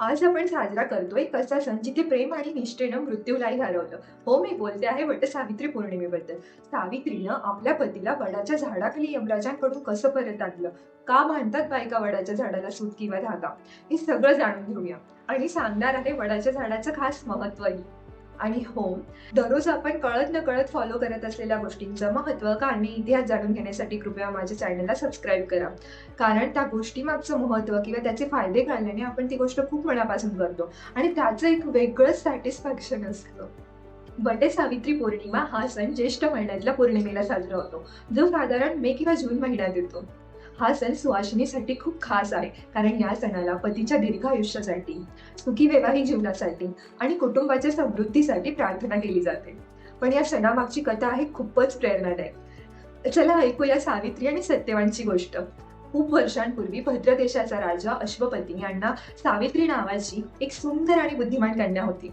आज आपण साजरा करतोय एक असा सण जिथे प्रेम आणि निष्ठेनं मृत्यूलाही घालवलं. हो मी बोलते आहे वट सावित्री पौर्णिमेबद्दल. सावित्रीनं आपल्या पतीला वडाच्या झाडाखाली यमराजांकडून कसं परत आणलं? का बांधतात बायका वडाच्या झाडाला सूत किंवा धागा? हे सगळं जाणून घेऊया. आणि सांगणार आहे वडाच्या झाडाचं खास महत्वही. आणि हो दररोज आपण कळत न कळत फॉलो करत असलेल्या गोष्टींचं महत्त्व आणि इतिहास जाणून घेण्यासाठी कृपया माझ्या चॅनलला सबस्क्राईब करा. कारण त्या गोष्टीमागचं महत्त्व किंवा त्याचे फायदे कळल्याने आपण ती गोष्ट खूप मनापासून करतो आणि त्याचं एक वेगळंच सॅटिस्फॅक्शन असतं. बटे सावित्री पौर्णिमा हा सण ज्येष्ठ महिन्यातल्या पौर्णिमेला साजरा होतो. जो साधारण मे किंवा जून महिन्यात येतो. हा सण सुवासिनीसाठी खूप खास आहे कारण या सणाला पतीच्या दीर्घ आयुष्यासाठी सुखी वैवाहिक जीवनासाठी आणि कुटुंबाच्या समृद्धीसाठी प्रार्थना केली जाते. पण या सणामागची कथा आहे खूपच प्रेरणादायक चला ऐकूया सावित्री आणि सत्यवानची गोष्ट. खूप वर्षांपूर्वी भद्र देशाचा राजा अश्वपती यांना सावित्री नावाची एक सुंदर आणि बुद्धिमान कन्या होती.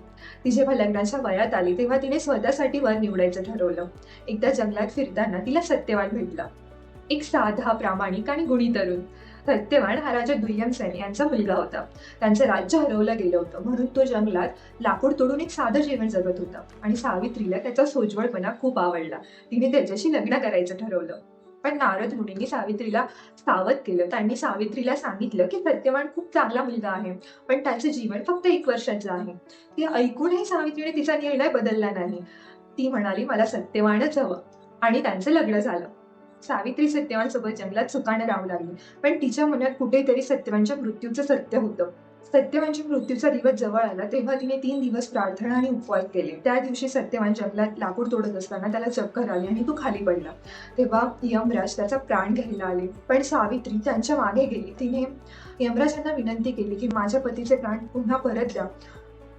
ती जेव्हा लग्नाच्या वयात आली तेव्हा तिने स्वतःसाठी वर निवडायचं ठरवलं. एकदा जंगलात फिरताना तिला सत्यवान भेटला. एक साधा प्रामाणिक आणि गुणी तरुण. सत्यवान हा राजा दुय्यम सेन यांचा मुलगा होता. त्यांचं राज्य हरवलं गेलं होतं. म्हणून तो जंगलात लाकूड तोडून एक साधं जीवन जगत होता आणि सावित्रीला त्याचा सोज्वळपणा खूप आवडला. तिने त्याच्याशी लग्न करायचं ठरवलं. पण नारद मुनींनी सावित्रीला सावध केलं. त्यांनी सावित्रीला सांगितलं की सत्यवान खूप चांगला मुलगा आहे पण त्याचं जीवन फक्त एक वर्षाचं आहे. ते ऐकूनही सावित्रीने तिचा निर्णय बदलला नाही. ती म्हणाली मला सत्यवानच हवं. आणि त्यांचं लग्न झालं. सावित्री सत्यवानसोबत जंगलात सुखाने राहू लागली. पण तिच्या मनात कुठेतरी सत्यवानच्या मृत्यूचं सत्य होतं. सत्यवानच्या मृत्यूचा दिवस जवळ आला तेव्हा तिने तीन दिवस प्रार्थना आणि उपवास केले. त्या दिवशी सत्यवान जंगलात लाकूड तोडत असताना त्याला चक्कर आली आणि तो खाली पडला. तेव्हा यमराज त्याचा प्राण घ्यायला आले. पण सावित्री त्यांच्या मागे गेली. तिने यमराजांना विनंती केली की माझ्या पतीचे प्राण पुन्हा परत द्या.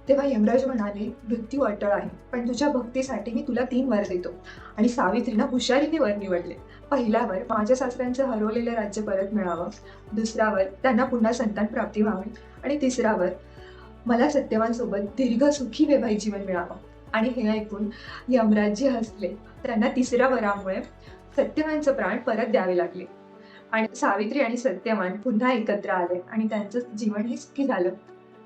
तेव्हा यमराज म्हणाले मृत्यू अटळ आहे पण तुझ्या भक्तीसाठी मी तुला तीन वर देतो. आणि सावित्रीनं हुशारीने वर निवडले. पहिल्यावर माझ्या सासऱ्यांचं हरवलेलं राज्य परत मिळावं. दुसऱ्यावर त्यांना पुन्हा संतान प्राप्ती व्हावी. आणि तिसऱ्यावर मला सत्यवानसोबत दीर्घ सुखी वैवाहिक जीवन मिळावं. आणि हे ऐकून यमराजी हसले. त्यांना तिसऱ्या वरामुळे सत्यवानचं प्राण परत द्यावे लागले. आणि सावित्री आणि सत्यवान पुन्हा एकत्र आले आणि त्यांचं जीवन हे सुखी झालं.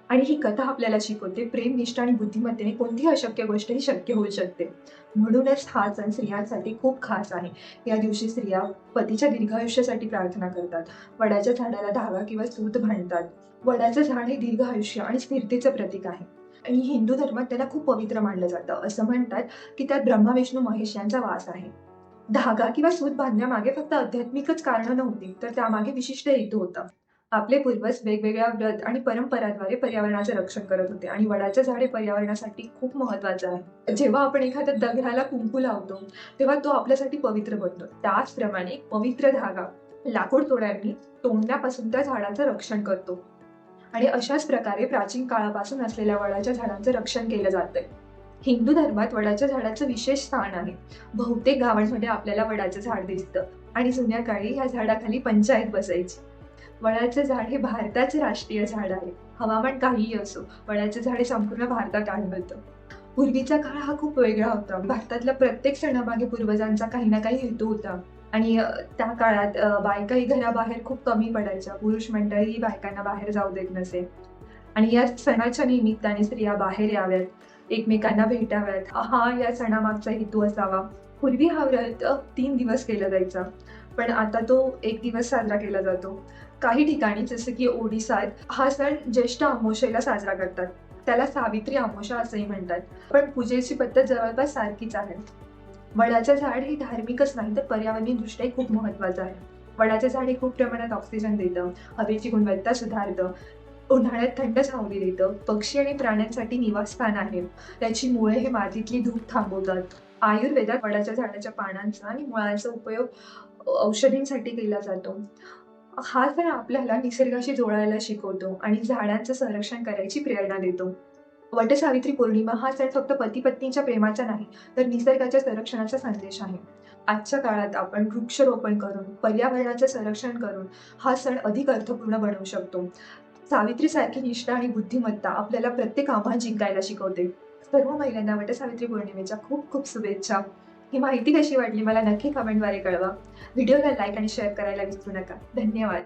आणि ही कथा आपल्याला शिकवते. प्रेम निष्ठा आणि बुद्धिमत्तेने कोणतीही अशक्य गोष्टही शक्य होऊ शकते. म्हणूनच हा सण स्त्रियांसाठी खूप खास आहे. या दिवशी स्त्रिया पतीच्या दीर्घायुष्यासाठी प्रार्थना करतात. वडाच्या झाडाला धागा किंवा सूत भांडतात वडाचं झाड हे दीर्घ आयुष्य आणि स्थिरतेचं प्रतीक आहे. आणि हिंदू धर्मात त्याला खूप पवित्र मानलं जातं. असं म्हणतात की त्यात ब्रह्मा विष्णू महेश यांचा वास आहे. धागा किंवा सूत बांधण्यामागे फक्त आध्यात्मिकच कारणं नव्हती तर त्यामागे विशिष्ट हेतू होता. आपले पूर्वज वेगवेगळ्या व्रत आणि परंपराद्वारे पर्यावरणाचे रक्षण करत होते आणि वडाचे झाड हे पर्यावरणासाठी खूप महत्वाचं आहे. जेव्हा आपण एखाद्या दगडाला कुंकू लावतो तेव्हा तो आपल्यासाठी पवित्र बनतो. त्याचप्रमाणे पवित्र धागा लाकूड तोड्यांनी तोडण्यापासून त्या झाडाचं रक्षण करतो. आणि अशाच प्रकारे प्राचीन काळापासून असलेल्या वडाच्या झाडांचं रक्षण केलं जातंय. हिंदू धर्मात वडाच्या झाडाचं विशेष स्थान आहे. बहुतेक गावांमध्ये आपल्याला वडाचं झाड दिसतं. आणि जुन्या काळी ह्या झाडाखाली पंचायत बसायची. वळ्याचे झाड हे भारताचे राष्ट्रीय झाड आहे. हवामान काहीही असो वळ्याचे झाड हे संपूर्ण भारतात आढळतं. पूर्वीचा काळ हा खूप वेगळा होता. भारतातल्या प्रत्येक सणामागे पूर्वजांचा काही ना काही हेतू होता. आणि त्या काळात बायकाही घराबाहेर खूप कमी पडायच्या. पुरुष मंडळी बायकांना बाहेर जाऊ देत नसे. आणि या सणाच्या निमित्ताने स्त्रिया बाहेर याव्यात. एकमेकांना भेटाव्यात. हा या सणामागचा हेतू असावा. पूर्वी हा व्रत तीन दिवस केला जायचा पण आता तो एक दिवस साजरा केला जातो. काही ठिकाणी जसं की ओडिसात हा सण ज्येष्ठ अमोशेला साजरा करतात. त्याला सावित्री अमोशा असंही म्हणतात. पण पूजेची पद्धत जवळपास सारखीच आहे. वडाचं झाड हे धार्मिकच नाही तर पर्यावरणीय दृष्ट्याही खूप महत्वाचं आहे. वडाचं झाड हे खूप प्रमाणात ऑक्सिजन देतं हवेची गुणवत्ता सुधारतं उन्हाळ्यात थंड सावली देतं पक्षी आणि प्राण्यांसाठी निवासस्थान आहे. त्याची मुळे हे मातीतली धूप थांबवतात. आयुर्वेदात वडाच्या झाडाच्या पानांचा आणि मुळांचा उपयोग औषधींसाठी केला जातो. हा सण आपल्याला निसर्गाशी जोडायला शिकवतो आणि झाडांचं संरक्षण करायची प्रेरणा देतो. वटसावित्री पौर्णिमा हा सण फक्त पती पत्नीच्या प्रेमाचा नाही तर निसर्गाच्या संरक्षणाचा संदेश आहे. आजच्या काळात आपण वृक्षरोपण करून पर्यावरणाचं संरक्षण करून हा सण अधिक अर्थपूर्ण बनवू शकतो. सावित्रीसारखी निष्ठा आणि बुद्धिमत्ता आपल्याला प्रत्येक आव्हान जिंकायला शिकवते. सर्व महिलांना वटसावित्री पौर्णिमेच्या खूप खूप शुभेच्छा. ही माहिती कशी वाटली मला नक्की कमेंटद्वारे कळवा. व्हिडिओला लाईक आणि शेअर करायला विसरू नका. धन्यवाद.